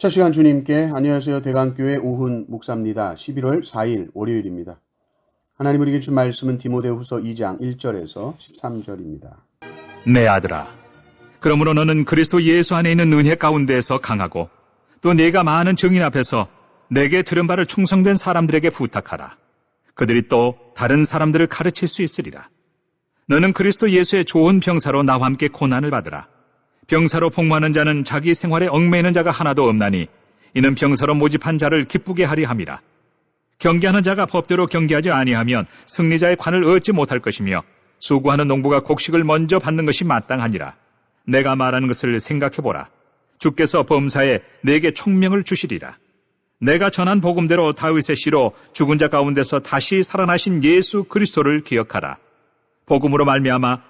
첫 시간 주님께 안녕하세요. 대강교회 오훈 목사입니다. 11월 4일 월요일입니다. 하나님 우리에게 준 말씀은 디모데후서 2장 1절에서 13절입니다. 내 아들아, 그러므로 너는 그리스도 예수 안에 있는 은혜 가운데에서 강하고 또 내가 많은 증인 앞에서 내게 들은 바를 충성된 사람들에게 부탁하라. 그들이 또 다른 사람들을 가르칠 수 있으리라. 너는 그리스도 예수의 좋은 병사로 나와 함께 고난을 받으라. 병사로 복무하는 자는 자기 생활에 얽매이는 자가 하나도 없나니 이는 병사로 모집한 자를 기쁘게 하리 함이라. 경계하는 자가 법대로 경계하지 아니하면 승리자의 관을 얻지 못할 것이며 수고하는 농부가 곡식을 먼저 받는 것이 마땅하니라. 내가 말하는 것을 생각해 보라. 주께서 범사에 내게 총명을 주시리라. 내가 전한 복음대로 다윗의 씨로 죽은 자 가운데서 다시 살아나신 예수 그리스도를 기억하라. 복음으로 말미암아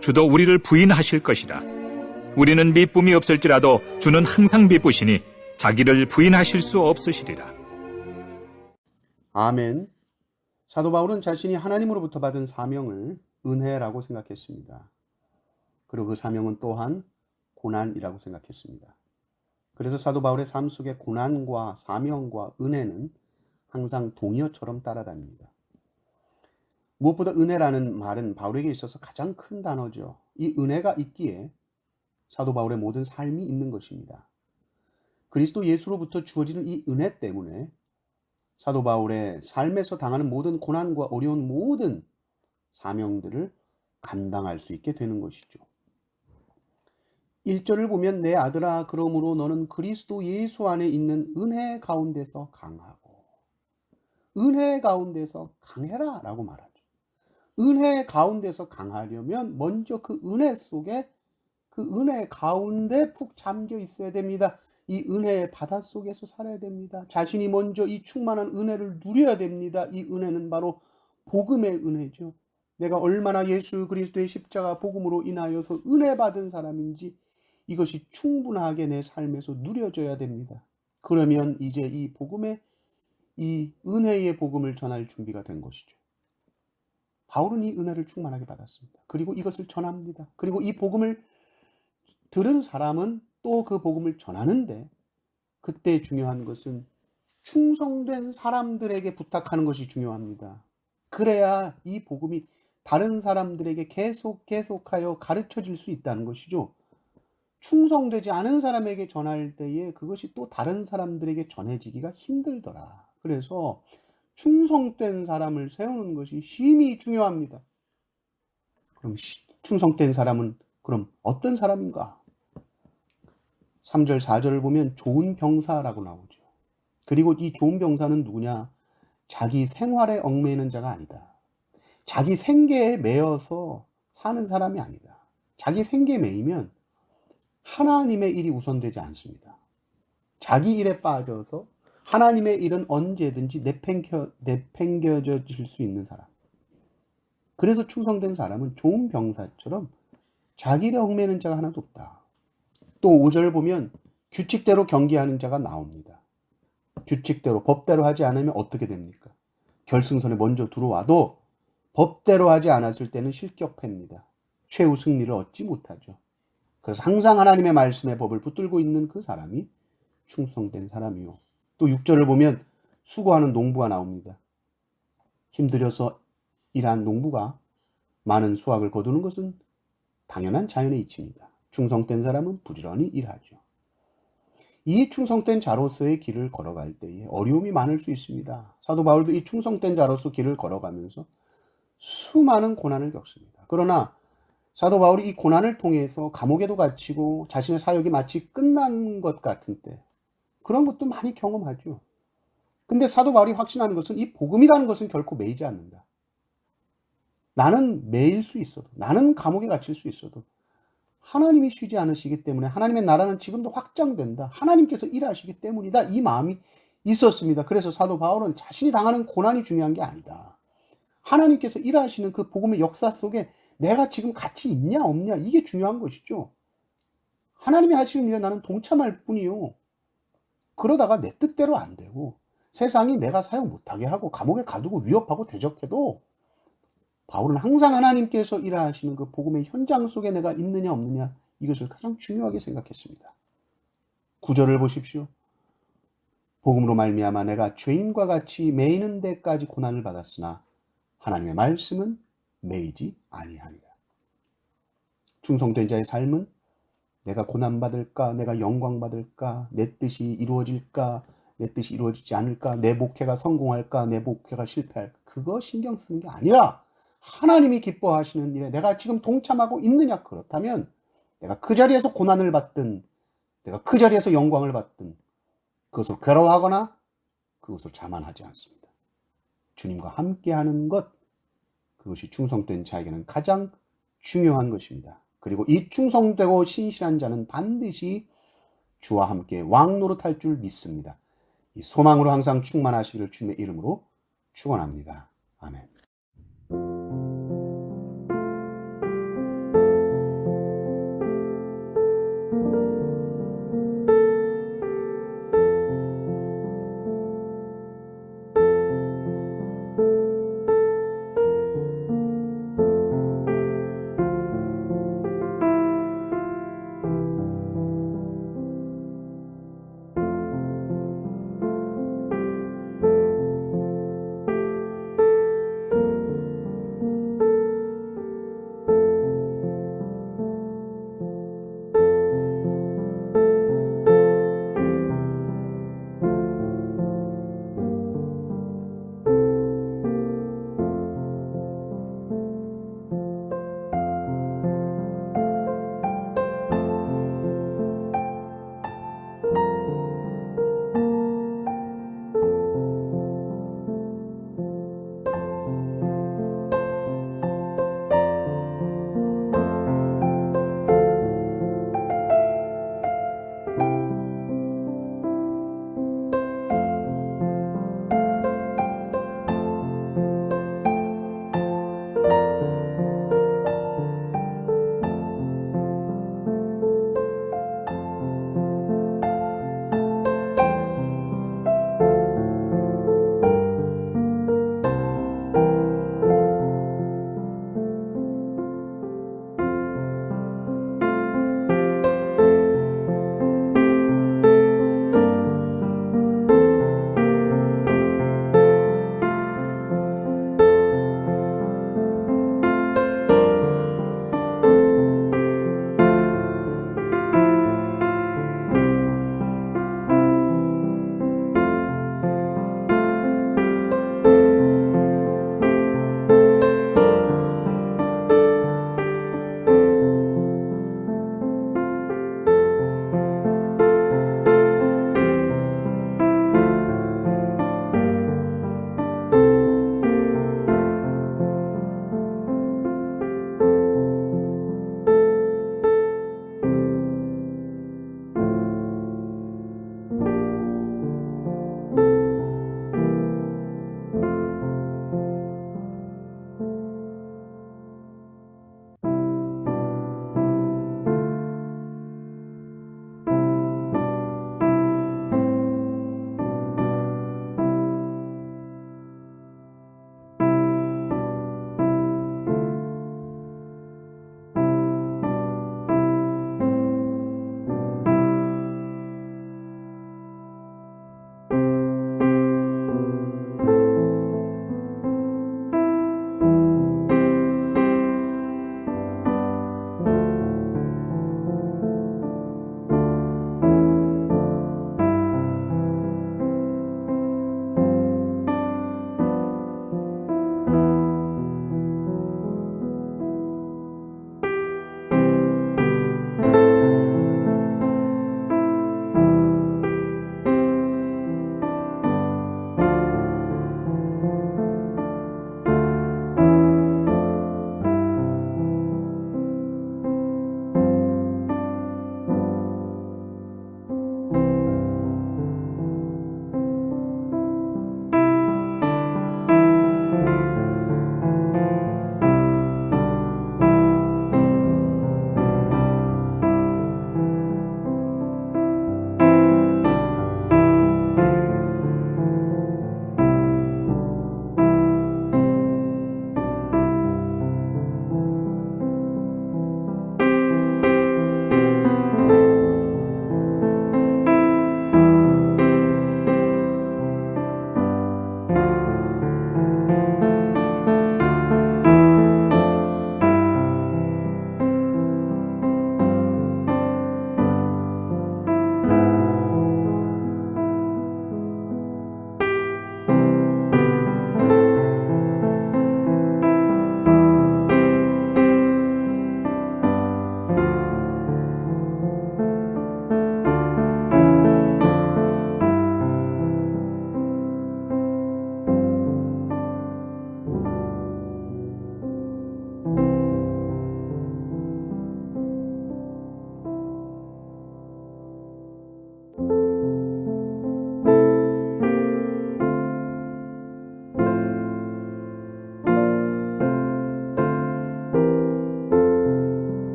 주도 우리를 부인하실 것이라 우리는 미쁨이 없을지라도 주는 항상 미쁘시니 자기를 부인하실 수 없으시리라 아멘. 사도 바울은 자신이 하나님으로부터 받은 사명을 은혜라고 생각했습니다. 그리고 그 사명은 또한 고난이라고 생각했습니다. 그래서 사도 바울의 삶 속에 고난과 사명과 은혜는 항상 동의어처럼 따라다닙니다. 무엇보다 은혜라는 말은 바울에게 있어서 가장 큰 단어죠. 이 은혜가 있기에 사도 바울의 모든 삶이 있는 것입니다. 그리스도 예수로부터 주어지는 이 은혜 때문에 사도 바울의 삶에서 당하는 모든 고난과 어려운 모든 사명들을 감당할 수 있게 되는 것이죠. 1절을 보면 내 아들아 그러므로 너는 그리스도 예수 안에 있는 은혜 가운데서 강하고 은혜 가운데서 강해라 라고 말하죠. 은혜 가운데서 강하려면 먼저 그 은혜 속에 그 은혜 가운데 푹 잠겨 있어야 됩니다. 이 은혜의 바다 속에서 살아야 됩니다. 자신이 먼저 이 충만한 은혜를 누려야 됩니다. 이 은혜는 바로 복음의 은혜죠. 내가 얼마나 예수 그리스도의 십자가 복음으로 인하여서 은혜 받은 사람인지 이것이 충분하게 내 삶에서 누려져야 됩니다. 그러면 이제 이 복음의 이 은혜의 복음을 전할 준비가 된 것이죠. 바울은 이 은혜를 충만하게 받았습니다. 그리고 이것을 전합니다. 그리고 이 복음을 들은 사람은 또 그 복음을 전하는데 그때 중요한 것은 충성된 사람들에게 부탁하는 것이 중요합니다. 그래야 이 복음이 다른 사람들에게 계속 계속하여 가르쳐 질 수 있다는 것이죠. 충성되지 않은 사람에게 전할 때에 그것이 또 다른 사람들에게 전해지기가 힘들더라. 그래서 충성된 사람을 세우는 것이 심히 중요합니다. 그럼 충성된 사람은 그럼 어떤 사람인가? 3절, 4절을 보면 좋은 병사라고 나오죠. 그리고 이 좋은 병사는 누구냐? 자기 생활에 얽매이는 자가 아니다. 자기 생계에 매여서 사는 사람이 아니다. 자기 생계에 매이면 하나님의 일이 우선되지 않습니다. 자기 일에 빠져서 하나님의 일은 언제든지 내팽겨, 내팽겨질 수 있는 사람. 그래서 충성된 사람은 좋은 병사처럼 자기 일에 얽매이는 자가 하나도 없다. 또 5절 보면 규칙대로 경기하는 자가 나옵니다. 규칙대로, 법대로 하지 않으면 어떻게 됩니까? 결승선에 먼저 들어와도 법대로 하지 않았을 때는 실격합니다. 최후 승리를 얻지 못하죠. 그래서 항상 하나님의 말씀의 법을 붙들고 있는 그 사람이 충성된 사람이요. 또 6절을 보면 수고하는 농부가 나옵니다. 힘들여서 일한 농부가 많은 수확을 거두는 것은 당연한 자연의 이치입니다. 충성된 사람은 부지런히 일하죠. 이 충성된 자로서의 길을 걸어갈 때에 어려움이 많을 수 있습니다. 사도 바울도 이 충성된 자로서 길을 걸어가면서 수많은 고난을 겪습니다. 그러나 사도 바울이 이 고난을 통해서 감옥에도 갇히고 자신의 사역이 마치 끝난 것 같은 때 그런 것도 많이 경험하죠. 근데 사도 바울이 확신하는 것은 이 복음이라는 것은 결코 매이지 않는다. 나는 매일 수 있어도 나는 감옥에 갇힐 수 있어도 하나님이 쉬지 않으시기 때문에 하나님의 나라는 지금도 확장된다. 하나님께서 일하시기 때문이다. 이 마음이 있었습니다. 그래서 사도 바울은 자신이 당하는 고난이 중요한 게 아니다. 하나님께서 일하시는 그 복음의 역사 속에 내가 지금 같이 있냐 없냐 이게 중요한 것이죠. 하나님이 하시는 일에 나는 동참할 뿐이요. 그러다가 내 뜻대로 안 되고 세상이 내가 사용 못하게 하고 감옥에 가두고 위협하고 대적해도 바울은 항상 하나님께서 일하시는 그 복음의 현장 속에 내가 있느냐 없느냐 이것을 가장 중요하게 생각했습니다. 구절을 보십시오. 복음으로 말미암아 내가 죄인과 같이 매이는 데까지 고난을 받았으나 하나님의 말씀은 매이지 아니하니라. 충성된 자의 삶은 내가 고난 받을까, 내가 영광 받을까, 내 뜻이 이루어질까, 내 뜻이 이루어지지 않을까, 내 목회가 성공할까, 내 목회가 실패할까, 그거 신경 쓰는 게 아니라 하나님이 기뻐하시는 일에 내가 지금 동참하고 있느냐? 그렇다면 내가 그 자리에서 고난을 받든 내가 그 자리에서 영광을 받든 그것을 괴로워하거나 그것을 자만하지 않습니다. 주님과 함께하는 것 그것이 충성된 자에게는 가장 중요한 것입니다. 그리고 이 충성되고 신실한 자는 반드시 주와 함께 왕 노릇할 줄 믿습니다. 이 소망으로 항상 충만하시기를 주님의 이름으로 축원합니다. 아멘.